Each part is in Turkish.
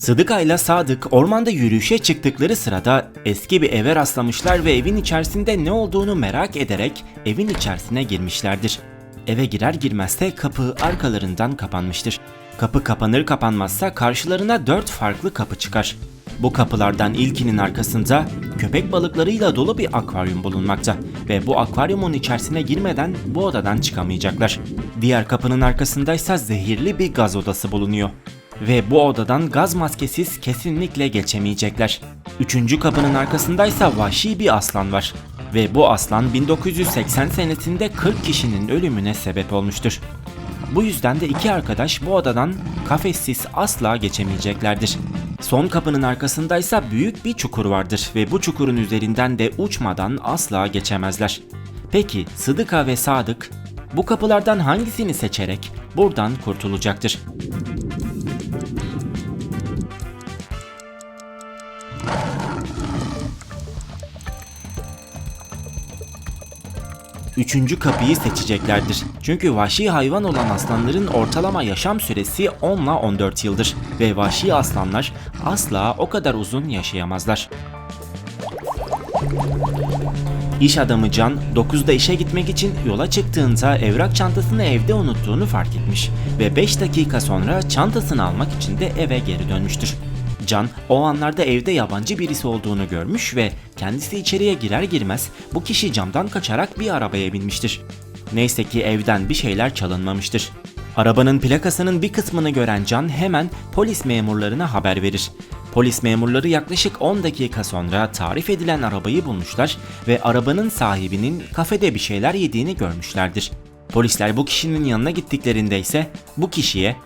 Sıdıka ile Sadık ormanda yürüyüşe çıktıkları sırada eski bir eve rastlamışlar ve evin içerisinde ne olduğunu merak ederek evin içerisine girmişlerdir. Eve girer girmez de kapı arkalarından kapanmıştır. Kapı kapanır kapanmazsa karşılarına dört farklı kapı çıkar. Bu kapılardan ilkinin arkasında köpek balıklarıyla dolu bir akvaryum bulunmakta ve bu akvaryumun içerisine girmeden bu odadan çıkamayacaklar. Diğer kapının arkasındaysa zehirli bir gaz odası bulunuyor ve bu odadan gaz maskesiz kesinlikle geçemeyecekler. Üçüncü kapının arkasındaysa vahşi bir aslan var ve bu aslan 1980 senesinde 40 kişinin ölümüne sebep olmuştur. Bu yüzden de iki arkadaş bu odadan kafessiz asla geçemeyeceklerdir. Son kapının arkasındaysa büyük bir çukur vardır ve bu çukurun üzerinden de uçmadan asla geçemezler. Peki Sıdıka ve Sadık bu kapılardan hangisini seçerek buradan kurtulacaktır? Üçüncü kapıyı seçeceklerdir. Çünkü vahşi hayvan olan aslanların ortalama yaşam süresi 10 ile 14 yıldır ve vahşi aslanlar asla o kadar uzun yaşayamazlar. İş adamı Can 9'da işe gitmek için yola çıktığında evrak çantasını evde unuttuğunu fark etmiş ve 5 dakika sonra çantasını almak için de eve geri dönmüştür. Can o anlarda evde yabancı birisi olduğunu görmüş ve kendisi içeriye girer girmez bu kişi camdan kaçarak bir arabaya binmiştir. Neyse ki evden bir şeyler çalınmamıştır. Arabanın plakasının bir kısmını gören Can hemen polis memurlarına haber verir. Polis memurları yaklaşık 10 dakika sonra tarif edilen arabayı bulmuşlar ve arabanın sahibinin kafede bir şeyler yediğini görmüşlerdir. Polisler bu kişinin yanına gittiklerinde ise bu kişiye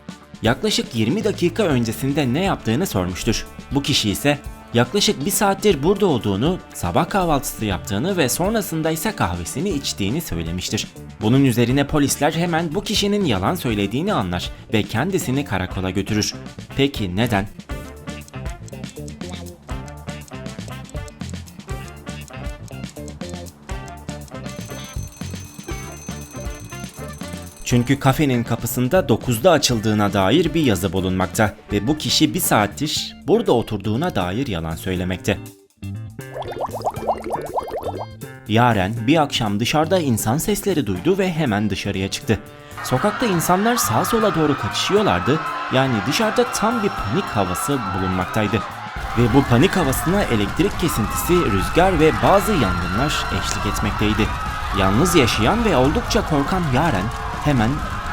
yaklaşık 20 dakika öncesinde ne yaptığını sormuştur. Bu kişi ise yaklaşık bir saattir burada olduğunu, sabah kahvaltısı yaptığını ve sonrasında ise kahvesini içtiğini söylemiştir. Bunun üzerine polisler hemen bu kişinin yalan söylediğini anlar ve kendisini karakola götürür. Peki neden? Çünkü kafenin kapısında 9'da açıldığına dair bir yazı bulunmakta ve bu kişi bir saattir burada oturduğuna dair yalan söylemekte. Yaren bir akşam dışarıda insan sesleri duydu ve hemen dışarıya çıktı. Sokakta insanlar sağa sola doğru kaçışıyorlardı. Yani dışarıda tam bir panik havası bulunmaktaydı. Ve bu panik havasına elektrik kesintisi, rüzgar ve bazı yangınlar eşlik etmekteydi. Yalnız yaşayan ve oldukça korkan Yaren hemen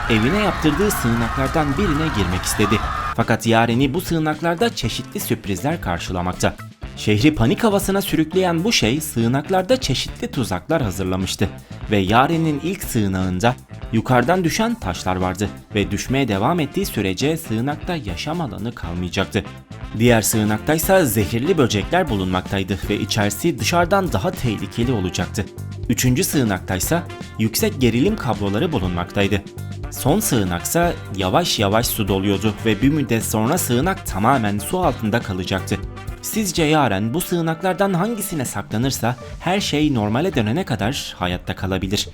evine yaptırdığı sığınaklardan birine girmek istedi. Fakat Yaren'i bu sığınaklarda çeşitli sürprizler karşılamakta. Şehri panik havasına sürükleyen bu şey sığınaklarda çeşitli tuzaklar hazırlamıştı ve Yaren'in ilk sığınağında yukarıdan düşen taşlar vardı ve düşmeye devam ettiği sürece sığınakta yaşam alanı kalmayacaktı. Diğer sığınaktaysa zehirli böcekler bulunmaktaydı ve içerisi dışarıdan daha tehlikeli olacaktı. Üçüncü sığınaktaysa yüksek gerilim kabloları bulunmaktaydı. Son sığınaksa yavaş yavaş su doluyordu ve bir müddet sonra sığınak tamamen su altında kalacaktı. Sizce Yaren bu sığınaklardan hangisine saklanırsa her şey normale dönene kadar hayatta kalabilir.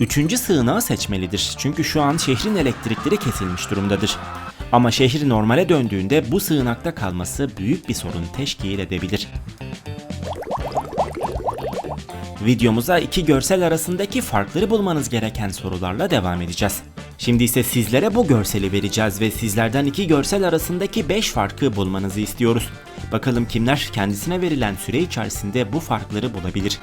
Üçüncü sığınağı seçmelidir çünkü şu an şehrin elektrikleri kesilmiş durumdadır. Ama şehir normale döndüğünde bu sığınakta kalması büyük bir sorun teşkil edebilir. Videomuza iki görsel arasındaki farkları bulmanız gereken sorularla devam edeceğiz. Şimdi ise sizlere bu görseli vereceğiz ve sizlerden iki görsel arasındaki 5 farkı bulmanızı istiyoruz. Bakalım kimler kendisine verilen süre içerisinde bu farkları bulabilir.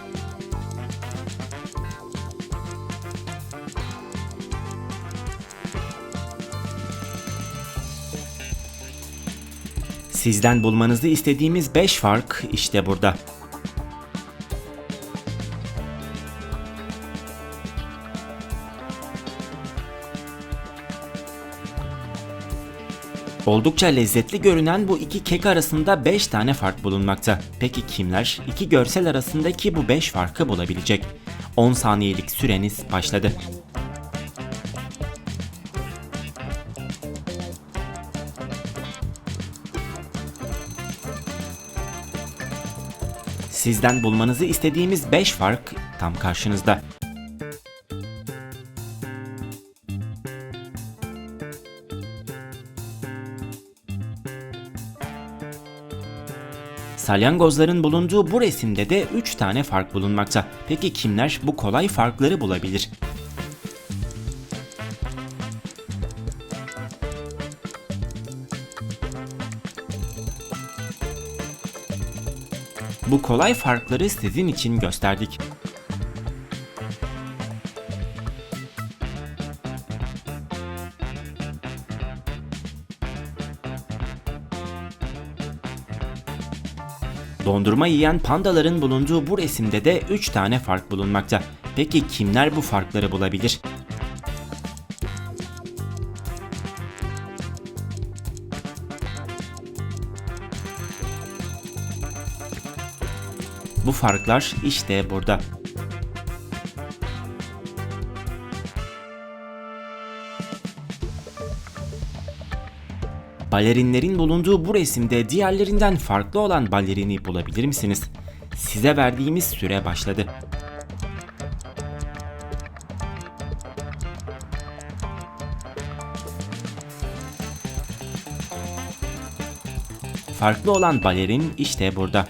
Sizden bulmanızı istediğimiz 5 fark işte burada. Oldukça lezzetli görünen bu iki kek arasında 5 tane fark bulunmakta. Peki kimler iki görsel arasındaki bu 5 farkı bulabilecek? 10 saniyelik süreniz başladı. Sizden bulmanızı istediğimiz 5 fark tam karşınızda. Salyangozların bulunduğu bu resimde de 3 tane fark bulunmakta. Peki kimler bu kolay farkları bulabilir? Bu kolay farkları sizin için gösterdik. Dondurma yiyen pandaların bulunduğu bu resimde de 3 tane fark bulunmakta. Peki kimler bu farkları bulabilir? Bu farklar işte burada. Balerinlerin bulunduğu bu resimde diğerlerinden farklı olan balerini bulabilir misiniz? Size verdiğimiz süre başladı. Farklı olan balerin işte burada.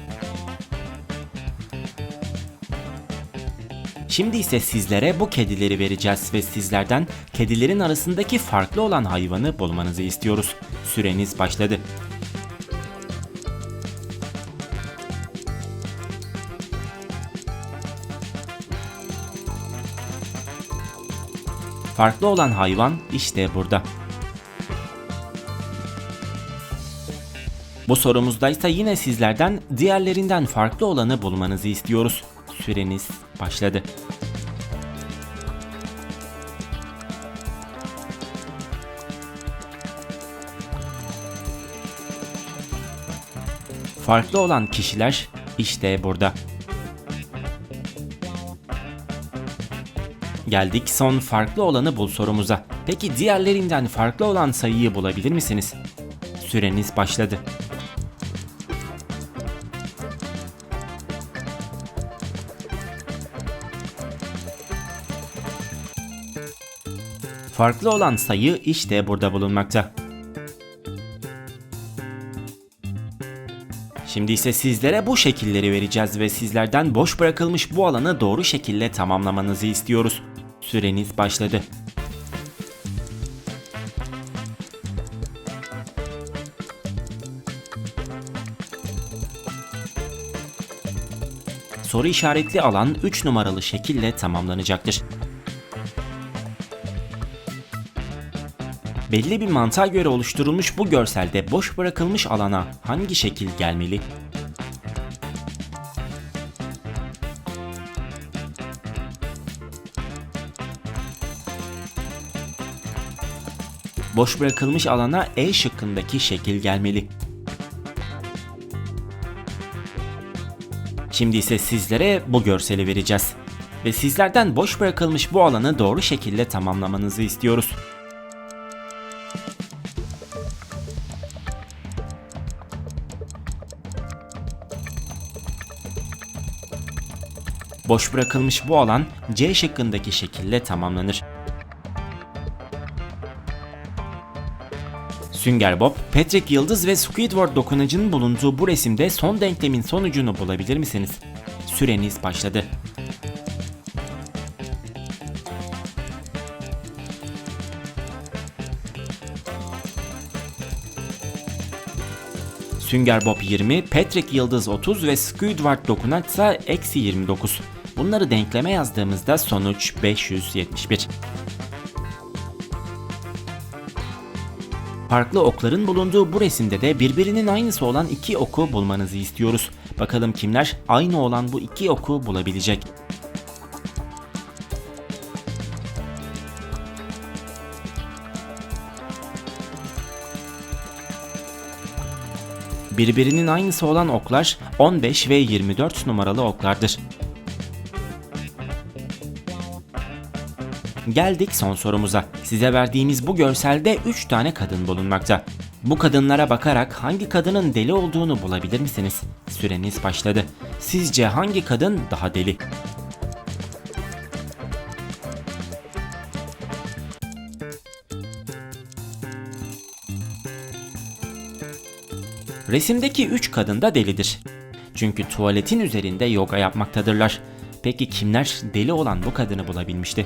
Şimdi ise sizlere bu kedileri vereceğiz ve sizlerden kedilerin arasındaki farklı olan hayvanı bulmanızı istiyoruz. Süreniz başladı. Farklı olan hayvan işte burada. Bu sorumuzda ise yine sizlerden diğerlerinden farklı olanı bulmanızı istiyoruz. Süreniz başladı. Farklı olan kişiler işte burada. Geldik son farklı olanı bul sorumuza. Peki diğerlerinden farklı olan sayıyı bulabilir misiniz? Süreniz başladı. Farklı olan sayı işte burada bulunmakta. Şimdi ise sizlere bu şekilleri vereceğiz ve sizlerden boş bırakılmış bu alanı doğru şekilde tamamlamanızı istiyoruz. Süreniz başladı. Soru işaretli alan 3 numaralı şekille tamamlanacaktır. Belli bir mantığa göre oluşturulmuş bu görselde boş bırakılmış alana hangi şekil gelmeli? Boş bırakılmış alana E şıkkındaki şekil gelmeli. Şimdi ise sizlere bu görseli vereceğiz. Ve sizlerden boş bırakılmış bu alanı doğru şekilde tamamlamanızı istiyoruz. Boş bırakılmış bu alan C şıkkındaki şekilde tamamlanır. Sünger Bob, Patrick Yıldız ve Squidward dokunacının bulunduğu bu resimde son denklemin sonucunu bulabilir misiniz? Süreniz başladı. Sünger Bob 20, Patrick Yıldız 30 ve Squidward dokunaç ise eksi 29. Bunları denkleme yazdığımızda sonuç 571. Farklı okların bulunduğu bu resimde de birbirinin aynısı olan iki oku bulmanızı istiyoruz. Bakalım kimler aynı olan bu iki oku bulabilecek. Birbirinin aynısı olan oklar 15 ve 24 numaralı oklardır. Geldik son sorumuza. Size verdiğimiz bu görselde 3 tane kadın bulunmakta. Bu kadınlara bakarak hangi kadının deli olduğunu bulabilir misiniz? Süreniz başladı. Sizce hangi kadın daha deli? Resimdeki 3 kadın da delidir. Çünkü tuvaletin üzerinde yoga yapmaktadırlar. Peki kimler deli olan bu kadını bulabilmişti?